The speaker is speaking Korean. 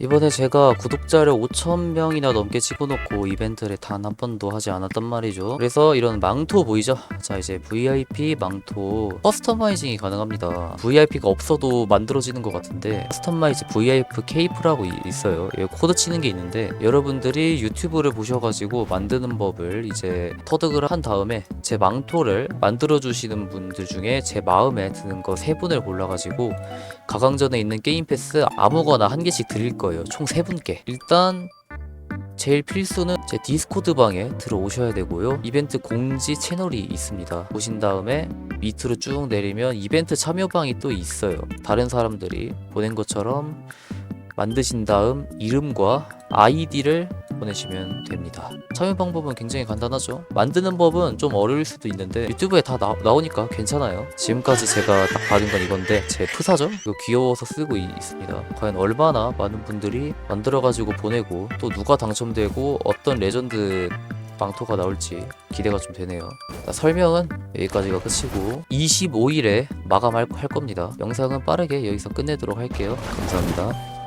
이번에 제가 구독자를 5천명이나 넘게 집어넣고 이벤트를 단 한 번도 하지 않았단 말이죠. 그래서 이런 망토 보이죠? 자, 이제 VIP 망토 커스터마이징이 가능합니다. VIP가 없어도 만들어지는 것 같은데 커스터마이즈 VIP 케이프라고 이- 있어요. 여기 코드 치는 게 있는데 여러분들이 유튜브를 보셔가지고 만드는 법을 이제 터득을 한 다음에 제 망토를 만들어주시는 분들 중에 제 마음에 드는 거세 분을 골라가지고 가강전에 있는 게임 패스 아무거나 한 개씩 드릴 거예요. 총세 분께. 일단 제일 필수는 제 디스코드 방에 들어오셔야 되고요. 이벤트 공지 채널이 있습니다. 보신 다음에 밑으로 쭉 내리면 이벤트 참여방이 또 있어요. 다른 사람들이 보낸 것처럼 만드신 다음 이름과 아이디를 보내시면 됩니다. 참여 방법은 굉장히 간단하죠. 만드는 법은 좀 어려울 수도 있는데 유튜브에 다 나, 나오니까 괜찮아요. 지금까지 제가 딱 받은 건 이건데 제 프사죠? 이거 귀여워서 쓰고 이- 있습니다. 과연 얼마나 많은 분들이 만들어가지고 보내고 또 누가 당첨되고 어떤 레전드 망토가 나올지 기대가 좀 되네요. 자, 설명은 여기까지가 끝이고 25일에 마감할 할 겁니다. 영상은 빠르게 여기서 끝내도록 할게요. 감사합니다.